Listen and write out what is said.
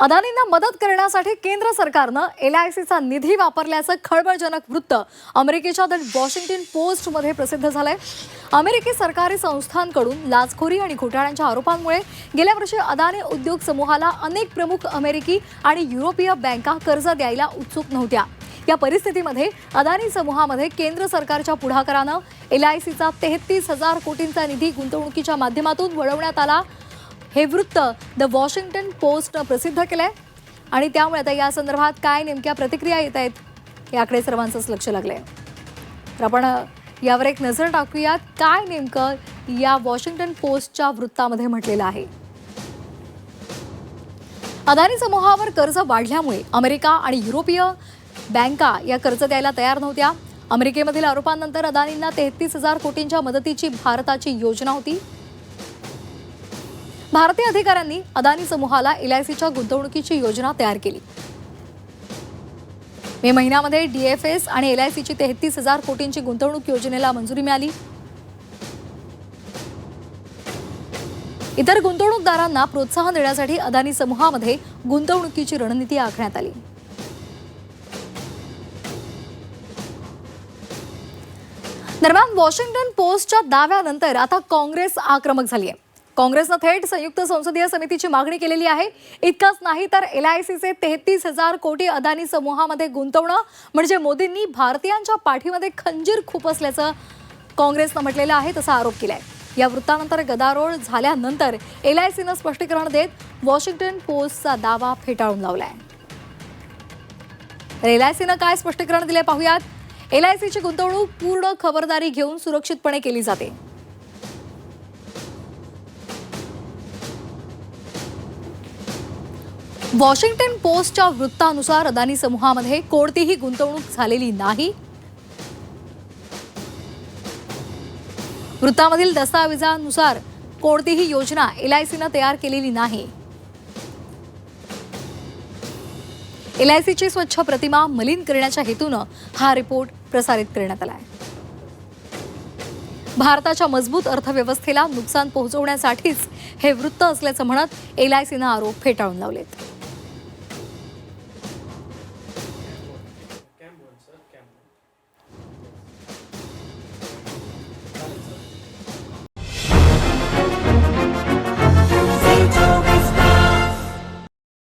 अदानींना मदत करण्यासाठी केंद्र सरकारनं एल आय सीचा निधी वापरल्याचं खळबळजनक वृत्त अमेरिकेच्या द वॉशिंग्टन पोस्टमध्ये प्रसिद्ध झालंय. अमेरिकी सरकारी संस्थांकडून लाचखोरी आणि घोटाळ्यांच्या आरोपांमुळे गेल्या वर्षी अदानी उद्योग समूहाला अनेक प्रमुख अमेरिकी आणि युरोपीय बँका कर्ज द्यायला उत्सुक नव्हत्या. या परिस्थितीमध्ये अदानी समूहामध्ये केंद्र सरकारच्या पुढाकारानं एल आय सीचा तेहतीस हजार कोटींचा निधी गुंतवणुकीच्या माध्यमातून वळवण्यात आला. हे वृत्त द वॉशिंग्टन पोस्टनं प्रसिद्ध केलं आहे आणि त्यामुळे आता या संदर्भात काय नेमक्या प्रतिक्रिया येत आहेत याकडे सर्वांचंच लक्ष लागलं आहे तर आपण यावर एक नजर टाकूयात काय नेमकं या वॉशिंग्टन पोस्टच्या वृत्तामध्ये म्हटलेलं आहे. अदानी समूहावर कर्ज वाढल्यामुळे अमेरिका आणि युरोपीय बँका या कर्ज द्यायला तयार नव्हत्या. अमेरिकेमधील आरोपांनंतर अदानींना तेहतीस हजार कोटींच्या मदतीची भारताची योजना होती. भारतीय अधिकाऱ्यांनी अदानी समूहाला एलआयसीच्या गुंतवणुकीची योजना तयार केली. मे महिन्यामध्ये डीएफएस आणि एलआयसीची तेहतीस हजार कोटींची गुंतवणूक योजनेला मंजुरी मिळाली. इतर गुंतवणूकदारांना प्रोत्साहन देण्यासाठी अदानी समूहामध्ये गुंतवणुकीची रणनीती आखण्यात आली. दरम्यान वॉशिंग्टन पोस्टच्या दाव्यानंतर आता काँग्रेस आक्रमक झाली आहे काँग्रेसनं थेट संयुक्त संसदीय समितीची मागणी केलेली आहे. इतकंच नाही तर एल आय सीचे तेहतीस हजार कोटी अदानी समूहामध्ये गुंतवणं म्हणजे मोदींनी भारतीयांच्या पाठीमध्ये खंजीर खूप असल्याचं काँग्रेसनं म्हटलेलं आहे तसा आरोप केलाय. या वृत्तानंतर गदारोळ झाल्यानंतर एल आय सीनं स्पष्टीकरण देत वॉशिंग्टन पोस्टचा दावा फेटाळून लावलाय. तर एल आय सीनं काय स्पष्टीकरण दिले पाहूयात. एल आय सीची गुंतवणूक पूर्ण खबरदारी घेऊन सुरक्षितपणे केली जाते. वॉशिंग्टन पोस्टच्या वृत्तानुसार अदानी समूहामध्ये कोणतीही गुंतवणूक झालेली नाही. वृत्तामधील दस्तावेजानुसार कोणतीही योजना एलआयसीनं तयार केलेली नाही. एलआयसीची स्वच्छ प्रतिमा मलिन करण्याच्या हेतूनं हा रिपोर्ट प्रसारित करण्यात आला आहे भारताच्या मजबूत अर्थव्यवस्थेला नुकसान पोहोचवण्यासाठीच हे वृत्त असल्याचं म्हणत एलआयसीनं आरोप फेटाळून लावलेत.